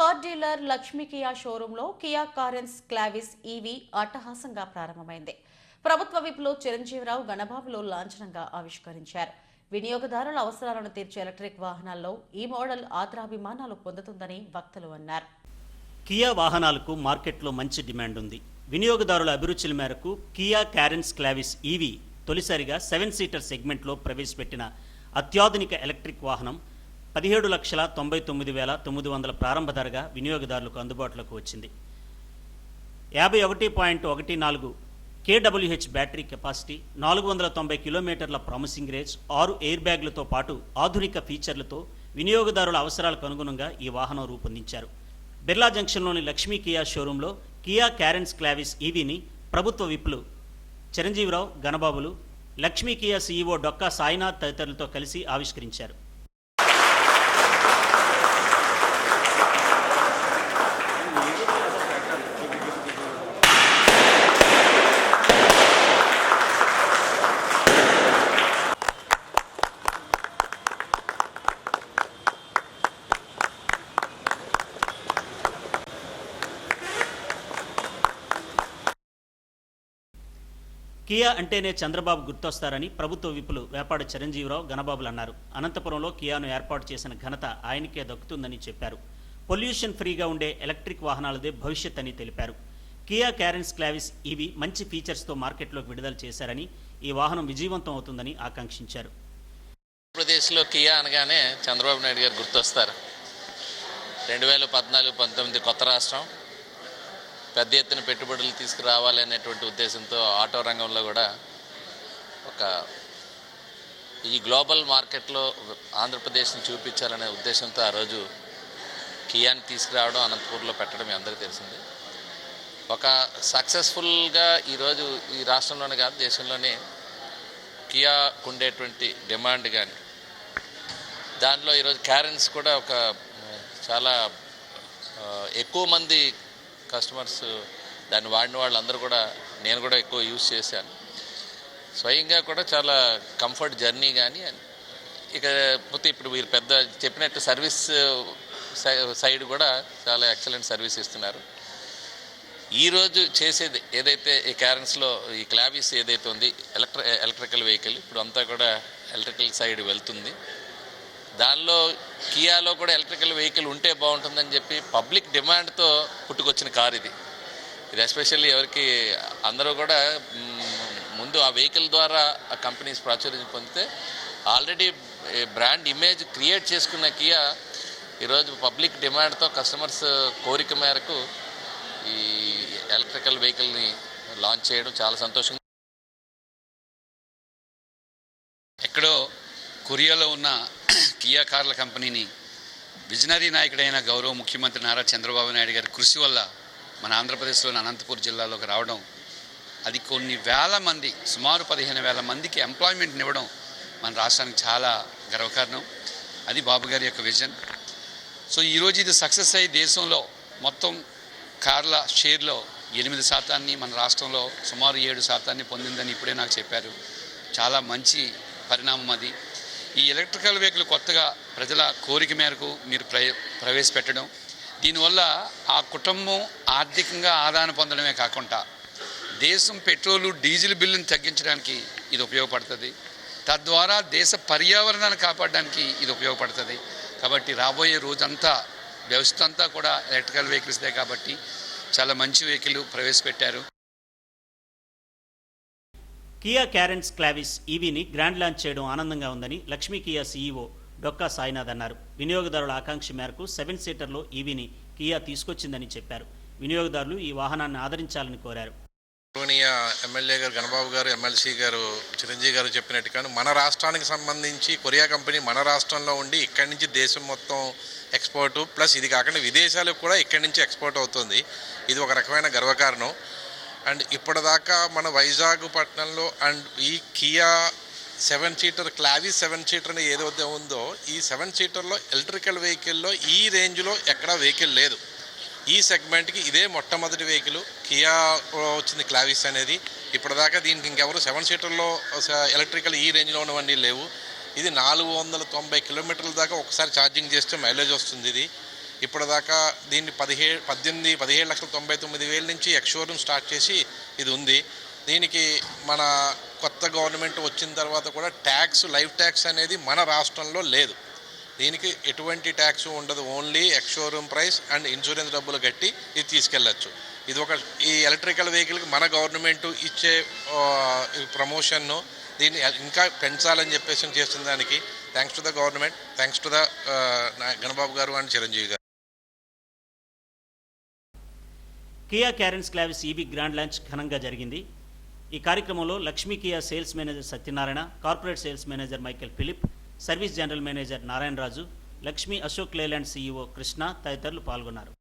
Car dealer Lakshmi Kia షోరూంలో Kia Carens Clavis EV అట్టహాసంగా ప్రారంభమైంది. ప్రభుత్వ విప్లో చిరంజీవిరావు గణబాబులో లాంఛనంగా ఆవిష్కరించారు. వినియోగదారుల అవసరాలను తీర్చే ఎలక్ట్రిక్ వాహనాల్లో ఈ మోడల్ ఆదరాభిమానాలు పొందుతుందని వక్తలు అన్నారు. కియా వాహనాలకు మార్కెట్లో మంచి డిమాండ్ ఉంది. వినియోగదారుల అభిరుచుల మేరకు కియా క్యారెన్స్ క్లావిస్ ఈవీ తొలిసారిగా సెవెన్ సీటర్ సెగ్మెంట్లో ప్రవేశపెట్టిన అత్యాధునిక ఎలక్ట్రిక్ వాహనం పదిహేడు లక్షల తొంభై తొమ్మిది వేల తొమ్మిది వందల ప్రారంభ ధరగా వినియోగదారులకు అందుబాటులోకి వచ్చింది. యాభై ఒకటి పాయింట్ ఒకటి నాలుగు కేడబ్ల్యూహెచ్ బ్యాటరీ కెపాసిటీ నాలుగు వందల తొంభై కిలోమీటర్ల ప్రామిసింగ్ రేంజ్ ఆరు ఎయిర్ బ్యాగ్లతో పాటు ఆధునిక ఫీచర్లతో వినియోగదారుల అవసరాలకు అనుగుణంగా ఈ వాహనం రూపొందించారు. బిర్లా జంక్షన్లోని లక్ష్మీ కియా షోరూంలో కియా క్యారెన్స్ క్లావిస్ ఈవీని ప్రభుత్వ విప్లు చిరంజీవిరావు గణబాబులు లక్ష్మీ కియా సీఈఓ డొక్కా సాయినాథ్ తదితరులతో కలిసి ఆవిష్కరించారు. కియా అంటేనే చంద్రబాబు గుర్తొస్తారని ప్రభుత్వ విపులు వేపాడు చిరంజీవిరావు ఘనబాబులు అన్నారు. అనంతపురంలో కియాను ఏర్పాటు చేసిన ఘనత ఆయనకే దక్కుతుందని చెప్పారు. పొల్యూషన్ ఫ్రీగా ఉండే ఎలక్ట్రిక్ వాహనాలదే భవిష్యత్ అని తెలిపారు. కియా క్యారెన్స్ క్లావిస్ ఇవి మంచి ఫీచర్స్తో మార్కెట్లోకి విడుదల చేశారని ఈ వాహనం విజయవంతం అవుతుందని ఆకాంక్షించారు. ఆంధ్రప్రదేశ్లో కియా అనగానే చంద్రబాబు నాయుడు గారు గుర్తొస్తారు. రెండు వేల పద్నాలుగు పంతొమ్మిది కొత్త రాష్ట్రం. పెద్ద ఎత్తున పెట్టుబడులు తీసుకురావాలి అనేటువంటి ఉద్దేశంతో ఆటో రంగంలో కూడా ఒక ఈ గ్లోబల్ మార్కెట్లో ఆంధ్రప్రదేశ్ని చూపించాలనే ఉద్దేశంతో ఆ రోజు కియాని తీసుకురావడం అనంతపూర్లో పెట్టడం మీ అందరికీ తెలిసింది. ఒక సక్సెస్ఫుల్గా ఈరోజు ఈ రాష్ట్రంలోనే కాదు దేశంలోనే కియాకు ఉండేటువంటి డిమాండ్ కానీ దాంట్లో ఈరోజు క్యారెన్స్ కూడా ఒక చాలా ఎక్కువ మంది కస్టమర్స్ దాన్ని వాడిన వాళ్ళందరూ కూడా నేను కూడా ఎక్కువ యూజ్ చేశాను. స్వయంగా కూడా చాలా కంఫర్ట్ జర్నీ కానీ ఇక పోతే ఇప్పుడు మీరు పెద్ద చెప్పినట్టు సర్వీస్ సై- సైడ్ కూడా చాలా ఎక్సలెంట్ సర్వీస్ ఇస్తున్నారు. ఈరోజు చేసేది ఏదైతే ఈ క్యారెన్స్లో ఈ క్లావిస్ ఏదైతే ఉంది ఎలక్ట్ర ఎలక్ట్రికల్ వెహికల్ ఇప్పుడు అంతా కూడా ఎలక్ట్రికల్ సైడ్ వెళ్తుంది. దానిలో కియాలో కూడా ఎలక్ట్రికల్ వెహికల్ ఉంటే బాగుంటుందని చెప్పి పబ్లిక్ డిమాండ్తో పుట్టుకొచ్చిన కార్ ఇది. ఇది ఎస్పెషల్లీ ఎవరికి అందరూ కూడా ముందు ఆ వెహికల్ ద్వారా ఆ కంపెనీస్ ప్రాచుర్యం పొందితే ఆల్రెడీ బ్రాండ్ ఇమేజ్ క్రియేట్ చేసుకున్న కియా ఈరోజు పబ్లిక్ డిమాండ్తో కస్టమర్స్ కోరిక మేరకు ఈ ఎలక్ట్రికల్ వెహికల్ని లాంచ్ చేయడం చాలా సంతోషంగా ఎక్కడో కొరియాలో ఉన్న కియా కార్ల కంపెనీని విజనరీ నాయకుడైన గౌరవ ముఖ్యమంత్రి నారా చంద్రబాబు నాయుడు గారి కృషి వల్ల మన ఆంధ్రప్రదేశ్లోని అనంతపూర్ జిల్లాలోకి రావడం అది కొన్ని వేల మంది సుమారు పదిహేను వేల మందికి ఎంప్లాయ్మెంట్ని ఇవ్వడం మన రాష్ట్రానికి చాలా గర్వకారణం. అది బాబు గారి యొక్క విజన్ సో ఈరోజు ఇది సక్సెస్ అయ్యి దేశంలో మొత్తం కార్ల షేర్లో ఎనిమిది శాతాన్ని మన రాష్ట్రంలో సుమారు ఏడు శాతాన్ని పొందిందని ఇప్పుడే నాకు చెప్పారు. చాలా మంచి పరిణామం అది. ఈ ఎలక్ట్రికల్ వెహికల్ కొత్తగా ప్రజల కోరిక మేరకు మీరు ప్ర ప్రవేశపెట్టడం దీనివల్ల ఆ కుటుంబం ఆర్థికంగా ఆదాయం పొందడమే కాకుండా దేశం పెట్రోలు డీజిల్ బిల్లును తగ్గించడానికి ఇది ఉపయోగపడుతుంది. తద్వారా దేశ పర్యావరణాన్ని కాపాడడానికి ఇది ఉపయోగపడుతుంది. కాబట్టి రాబోయే రోజంతా వ్యవస్థ అంతా కూడా ఎలక్ట్రికల్ వెహికల్స్దే కాబట్టి చాలా మంచి వెహికల్ ప్రవేశపెట్టారు. కియా క్యారెన్స్ క్లావిస్ ఈవీని గ్రాండ్ లాంచ్ చేయడం ఆనందంగా ఉందని లక్ష్మీ కియా సీఈఓ డొక్కా సాయినాథ్ అన్నారు. వినియోగదారుల ఆకాంక్ష మేరకు సెవెన్ సీటర్లో ఈవీని కియా తీసుకొచ్చిందని చెప్పారు. వినియోగదారులు ఈ వాహనాన్ని ఆదరించాలని కోరారు. ఎమ్మెల్యే గారు గణబాబు గారు ఎమ్మెల్సీ గారు చిరంజీవి గారు చెప్పినట్టుగాను మన రాష్ట్రానికి సంబంధించి కొరియా కంపెనీ మన రాష్ట్రంలో ఉండి ఇక్కడి నుంచి దేశం మొత్తం ఎక్స్పోర్ట్ ప్లస్ ఇది కాకుండా విదేశాలకు కూడా ఇక్కడి నుంచి ఎక్స్పోర్ట్ అవుతుంది. ఇది ఒక రకమైన గర్వకారణం. అండ్ ఇప్పటిదాకా మన వైజాగ్ పట్టణంలో అండ్ ఈ Kia seven seater Clavis seven seater అని ఏదైతే ఉందో ఈ సెవెన్ సీటర్లో ఎలక్ట్రికల్ వెహికల్లో ఈ రేంజ్లో ఎక్కడా వెహికల్ లేదు. ఈ సెగ్మెంట్కి ఇదే మొట్టమొదటి వెహికల్ కియా వచ్చింది క్లావిస్ అనేది. ఇప్పటిదాకా దీనికి ఇంకెవరు సెవెన్ సీటర్లో ఎలక్ట్రికల్ ఈ రేంజ్లో ఉన్నవన్నీ లేవు. ఇది నాలుగు వందల తొంభై కిలోమీటర్ల దాకా ఒకసారి ఛార్జింగ్ చేస్తే మైలేజ్ వస్తుంది ఇది. ఇప్పటిదాకా దీన్ని పదిహేడు పద్దెనిమిది పదిహేడు లక్షల తొంభై తొమ్మిది వేల నుంచి ఎక్స్షోరూమ్ స్టార్ట్ చేసి ఇది ఉంది. దీనికి మన కొత్త గవర్నమెంట్ వచ్చిన తర్వాత కూడా ట్యాక్స్ లైఫ్ ట్యాక్స్ అనేది మన రాష్ట్రంలో లేదు. దీనికి ఎటువంటి ట్యాక్స్ ఉండదు. Only ex showroom price and insurance డబ్బులు కట్టి ఇది తీసుకెళ్ళచ్చు. ఇది ఒక ఈ ఎలక్ట్రికల్ వెహికల్కి మన గవర్నమెంట్ ఇచ్చే ప్రమోషన్ను దీన్ని ఇంకా పెంచాలని చెప్పేసి చేస్తున్న దానికి thanks to the government thanks to the Ganababu garu and Chiranjeevi garu. Kia Carens Clavis EV grand launch ఘనంగా జరిగింది. ఈ కార్యక్రమంలో Lakshmi Kia sales manager Satyanarayana corporate sales manager Michael Philip service general manager Narayanaraju Lakshmi Ashok Leyland CEO Krishna తదితరులు పాల్గొన్నారు.